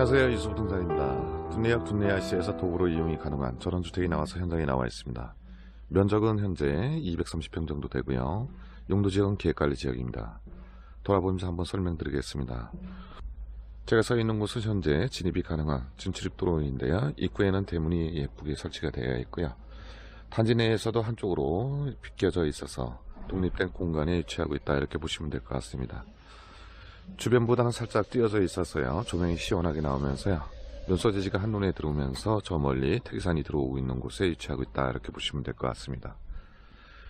안녕하세요 유수부동산입니다. 국내역 국내야시에서 도구로 이용이 가능한 저런 주택이 나와서 현장에 나와 있습니다. 면적은 현재 230평 정도 되고요. 용도지역은 계획관리지역입니다. 돌아보면서 한번 설명드리겠습니다. 제가 서 있는 곳은 현재 진입이 가능한 진출입도로인데요. 입구에는 대문이 예쁘게 설치가 되어 있고요. 단지 내에서도 한쪽으로 비껴져 있어서 독립된 공간에 위치하고 있다 이렇게 보시면 될 것 같습니다. 주변보다는 살짝 띄어져 있어서요. 조명이 시원하게 나오면서요. 연소재지가 한눈에 들어오면서 저 멀리 태기산이 들어오고 있는 곳에 위치하고 있다. 이렇게 보시면 될 것 같습니다.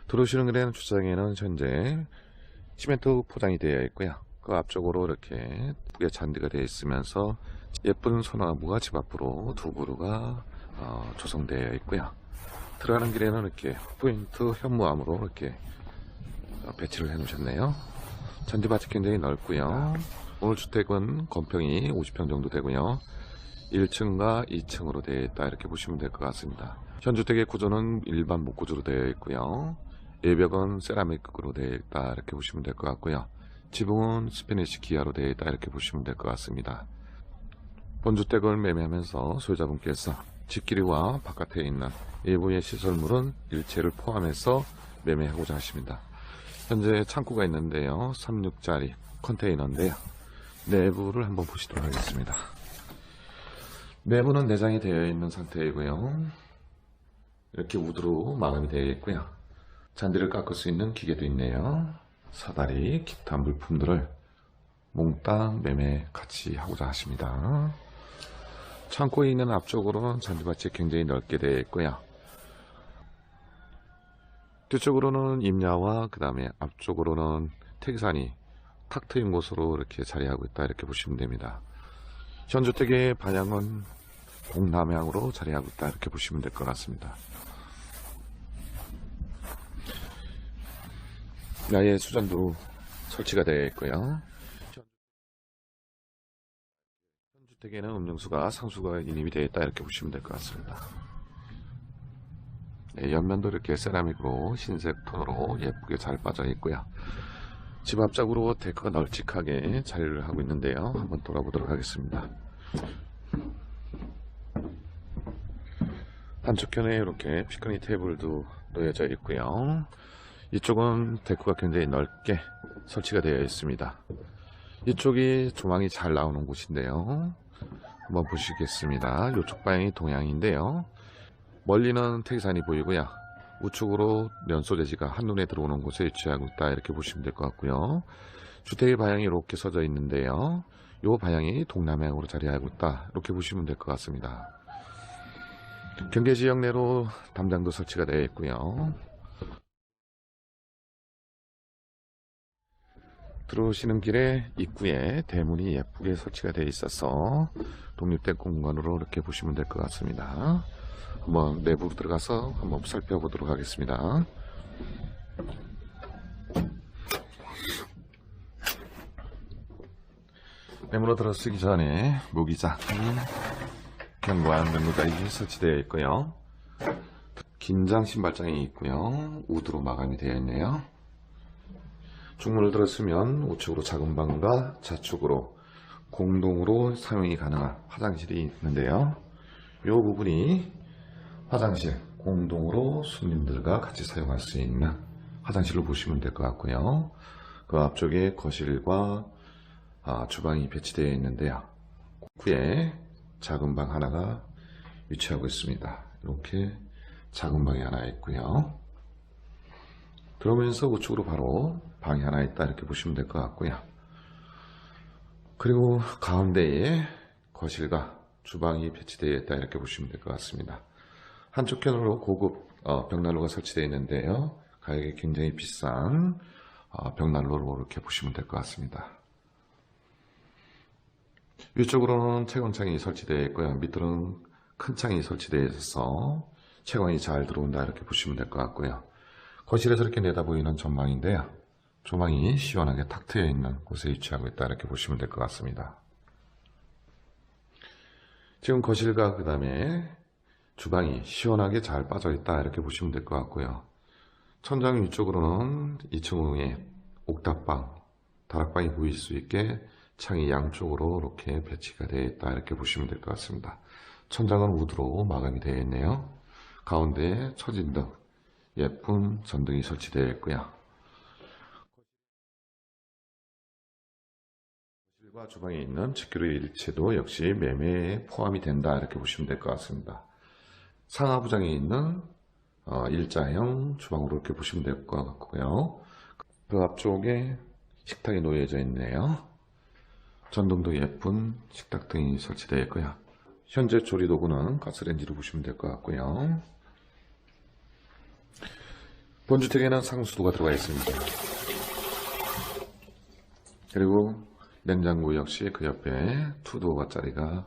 들어오시는 길에는 주차장에는 현재 시멘트 포장이 되어 있고요. 그 앞쪽으로 이렇게 예쁘게 잔디가 되어 있으면서 예쁜 소나무가 집 앞으로 두 그루가 어, 조성되어 있고요. 들어가는 길에는 이렇게 포인트 현무암으로 이렇게 어, 배치를 해 놓으셨네요. 잔디밭이 굉장히 넓고요. 오늘 주택은 건평이 50평 정도 되고요. 1층과 2층으로 되어 있다 이렇게 보시면 될 것 같습니다. 현 주택의 구조는 일반 목구조로 되어 있고요. 예벽은 세라믹으로 되어 있다 이렇게 보시면 될 것 같고요. 지붕은 스페니시 기아로 되어 있다 이렇게 보시면 될 것 같습니다. 본주택을 매매하면서 소유자분께서 집길이와 바깥에 있는 일부의 시설물은 일체를 포함해서 매매하고자 하십니다. 현재 창고가 있는데요. 36짜리 컨테이너인데요. 내부를 한번 보시도록 하겠습니다. 내부는 내장이 되어 있는 상태이고요. 이렇게 우드로 마감이 되어 있고요. 잔디를 깎을 수 있는 기계도 있네요. 사다리, 기타 물품들을 몽땅 매매 같이 하고자 하십니다. 창고에 있는 앞쪽으로는 잔디밭이 굉장히 넓게 되어 있고요. 뒤쪽으로는 임야와 그 다음에 앞쪽으로는 태기산이 탁 트인 곳으로 이렇게 자리하고 있다 이렇게 보시면 됩니다. 현 주택의 반향은 동남향으로 자리하고 있다 이렇게 보시면 될 것 같습니다. 야외 수전도 설치가 되어 있고요. 현 주택에는 음용수가 상수가 인입이 되어 있다 이렇게 보시면 될 것 같습니다. 네, 옆면도 이렇게 세라믹으로 흰색 톤으로 예쁘게 잘 빠져 있고요. 집 앞쪽으로 데크가 널찍하게 자리를 하고 있는데요. 한번 돌아보도록 하겠습니다. 한쪽편에 이렇게 피크닉 테이블도 놓여져 있고요. 이쪽은 데크가 굉장히 넓게 설치가 되어 있습니다. 이쪽이 조망이 잘 나오는 곳인데요. 한번 보시겠습니다. 이쪽 방향이 동향인데요. 멀리는 태기산이 보이고요. 우측으로 면소재지가 한눈에 들어오는 곳에 위치하고 있다 이렇게 보시면 될 것 같고요. 주택의 방향이 이렇게 서져 있는데요. 이 방향이 동남향으로 자리하고 있다 이렇게 보시면 될 것 같습니다. 경계지역 내로 담장도 설치가 되어 있고요. 들어오시는 길에 입구에 대문이 예쁘게 설치가 되어 있어서 독립된 공간으로 이렇게 보시면 될 것 같습니다. 한번 내부로 들어가서 한번 살펴보도록 하겠습니다. 내문으로 들어서기 전에 무기장 견고한 면도자이 설치되어 있고요. 긴장 신발장이 있고요. 우드로 마감이 되어 있네요. 중문을 들었으면 우측으로 작은 방과 좌측으로 공동으로 사용이 가능한 화장실이 있는데요. 이 부분이 화장실 공동으로 손님들과 같이 사용할 수 있는 화장실로 보시면 될 것 같고요. 그 앞쪽에 거실과 아, 주방이 배치되어 있는데요. 후에 작은 방 하나가 위치하고 있습니다. 이렇게 작은 방이 하나 있고요. 들어오면서 우측으로 바로 방이 하나 있다 이렇게 보시면 될 것 같고요. 그리고 가운데에 거실과 주방이 배치되어 있다 이렇게 보시면 될 것 같습니다. 한쪽 편으로 고급 어, 벽난로가 설치되어 있는데요. 가격이 굉장히 비싼 어, 벽난로로 이렇게 보시면 될 것 같습니다. 위쪽으로는 채광창이 설치되어 있고요. 밑으로는 큰 창이 설치되어 있어서 채광이 잘 들어온다 이렇게 보시면 될 것 같고요. 거실에서 이렇게 내다보이는 전망인데요. 조망이 시원하게 탁 트여 있는 곳에 위치하고 있다 이렇게 보시면 될 것 같습니다. 지금 거실과 그 다음에 주방이 시원하게 잘 빠져 있다 이렇게 보시면 될 것 같고요. 천장 위쪽으로는 2층에 옥탑방, 다락방이 보일 수 있게 창이 양쪽으로 이렇게 배치가 되어 있다 이렇게 보시면 될 것 같습니다. 천장은 우드로 마감이 되어 있네요. 가운데에 처진등, 예쁜 전등이 설치되어 있고요. 거실과 주방에 있는 집기류 일체도 역시 매매에 포함이 된다 이렇게 보시면 될 것 같습니다. 상하부장에 있는 어, 일자형 주방으로 이렇게 보시면 될 것 같고요. 그 앞쪽에 식탁이 놓여져 있네요. 전등도 예쁜 식탁 등이 설치되어 있고요. 현재 조리 도구는 가스레인지로 보시면 될 것 같고요. 본주택에는 상수도가 들어가 있습니다. 그리고 냉장고 역시 그 옆에 투도어짜리가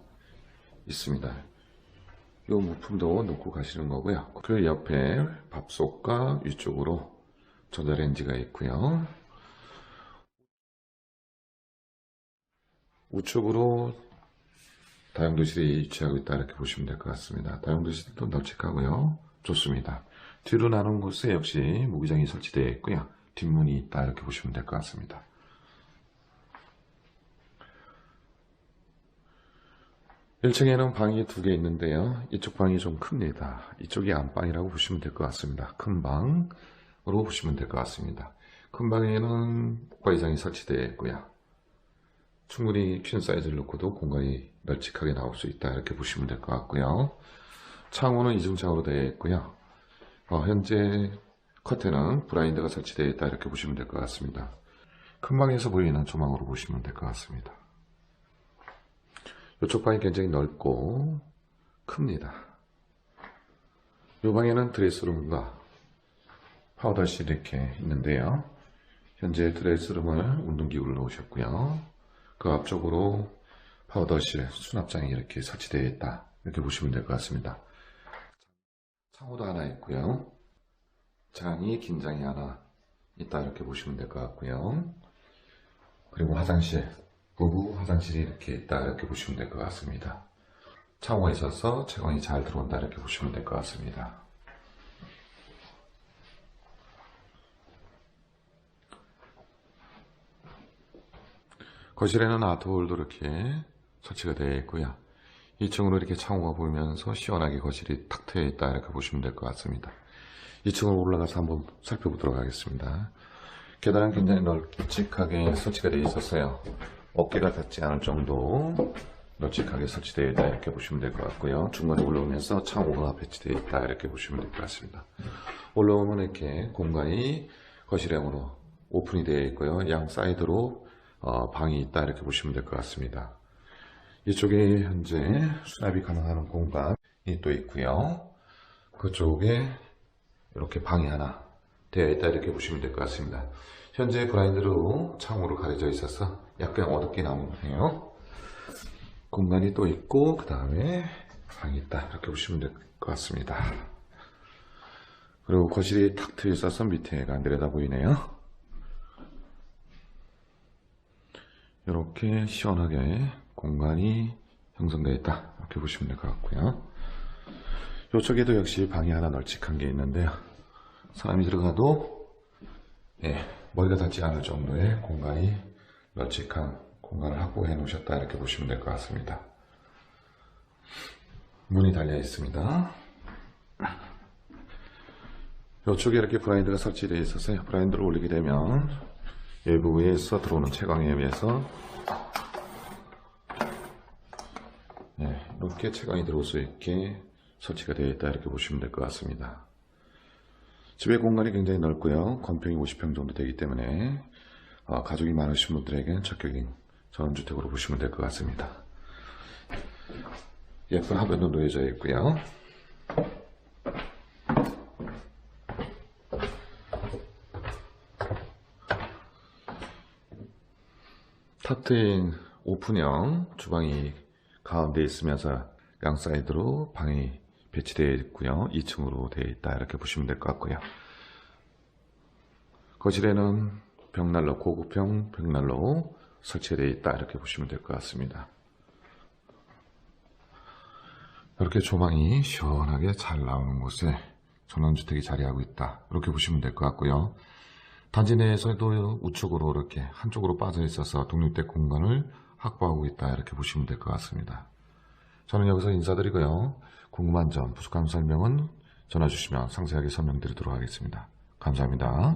있습니다. 이 부품도 놓고 가시는 거고요. 그 옆에 밥솥과 위쪽으로 전자레인지가 있고요. 우측으로 다용도실이 위치하고 있다 이렇게 보시면 될 것 같습니다. 다용도실도 널찍하고요. 좋습니다. 뒤로 나눈 곳에 역시 무기장이 설치되어 있고요. 뒷문이 있다 이렇게 보시면 될 것 같습니다. 1층에는 방이 두 개 있는데요. 이쪽 방이 좀 큽니다. 이쪽이 안방이라고 보시면 될 것 같습니다. 큰 방으로 보시면 될 것 같습니다. 큰 방에는 복과이장이 설치되어 있고요. 충분히 퀸 사이즈를 놓고도 공간이 널찍하게 나올 수 있다 이렇게 보시면 될 것 같고요. 창호는 이중창으로 되어 있고요. 어, 현재 커튼은 브라인드가 설치되어 있다 이렇게 보시면 될 것 같습니다. 큰 방에서 보이는 조망으로 보시면 될 것 같습니다. 이쪽 방이 굉장히 넓고 큽니다. 이 방에는 드레스룸과 파우더실이 이렇게 있는데요. 현재 드레스룸을 운동기구를 놓으셨고요. 그 앞쪽으로 파우더실, 수납장이 이렇게 설치되어 있다. 이렇게 보시면 될 것 같습니다. 창호도 하나 있고요. 장이, 긴장이 하나 있다. 이렇게 보시면 될 것 같고요. 그리고 화장실, 부부 화장실이 이렇게 있다. 이렇게 보시면 될 것 같습니다. 창호가 있어서 채광이 잘 들어온다. 이렇게 보시면 될 것 같습니다. 거실에는 아트홀도 이렇게 설치가 되어 있고요. 2층으로 이렇게 창호가 보이면서 시원하게 거실이 탁 트여 있다 이렇게 보시면 될 것 같습니다. 2층으로 올라가서 한번 살펴보도록 하겠습니다. 계단은 굉장히 널찍하게 설치가 되어 있었어요. 어깨가 닿지 않을 정도 널찍하게 설치되어 있다 이렇게 보시면 될 것 같고요. 중간에 올라오면서 창호가 배치되어 있다 이렇게 보시면 될 것 같습니다. 올라오면 이렇게 공간이 거실형으로 오픈이 되어 있고요. 양 사이드로 어, 방이 있다 이렇게 보시면 될 것 같습니다. 이쪽에 현재 수납이 가능한 공간이 또 있고요. 그쪽에 이렇게 방이 하나 되어 있다 이렇게 보시면 될 것 같습니다. 현재 브라인드로 창으로 가려져 있어서 약간 어둡게 나오네요. 공간이 또 있고 그 다음에 방이 있다 이렇게 보시면 될 것 같습니다. 그리고 거실이 탁 트여 있어서 밑에가 내려다 보이네요. 이렇게 시원하게 공간이 형성되어 있다 이렇게 보시면 될 것 같고요 이쪽에도 역시 방이 하나 널찍한 게 있는데요 사람이 들어가도 예, 머리가 닿지 않을 정도의 공간이 널찍한 공간을 확보해 놓으셨다 이렇게 보시면 될 것 같습니다 문이 달려 있습니다 이쪽에 이렇게 브라인드가 설치되어 있어서 브라인드를 올리게 되면 외부에서 들어오는 채광에 의해서 네, 이렇게 채광이 들어올 수 있게 설치가 되어 있다 이렇게 보시면 될 것 같습니다. 집의 공간이 굉장히 넓고요. 건평이 50평 정도 되기 때문에 어, 가족이 많으신 분들에게는 적격인 전원주택으로 보시면 될 것 같습니다. 예쁜 화분도 놓여져 있고요. 탑 트인 오픈형 주방이 가운데 있으면서 양 사이드로 방이 배치되어 있고요. 2층으로 되어 있다 이렇게 보시면 될 것 같고요. 거실에는 벽난로 고급형 벽난로 설치되어 있다 이렇게 보시면 될 것 같습니다. 이렇게 조망이 시원하게 잘 나오는 곳에 전원주택이 자리하고 있다 이렇게 보시면 될 것 같고요. 단지 내에서도 우측으로 이렇게 한쪽으로 빠져 있어서 독립된 공간을 확보하고 있다 이렇게 보시면 될 것 같습니다. 저는 여기서 인사드리고요. 궁금한 점, 부족한 설명은 전화 주시면 상세하게 설명드리도록 하겠습니다. 감사합니다.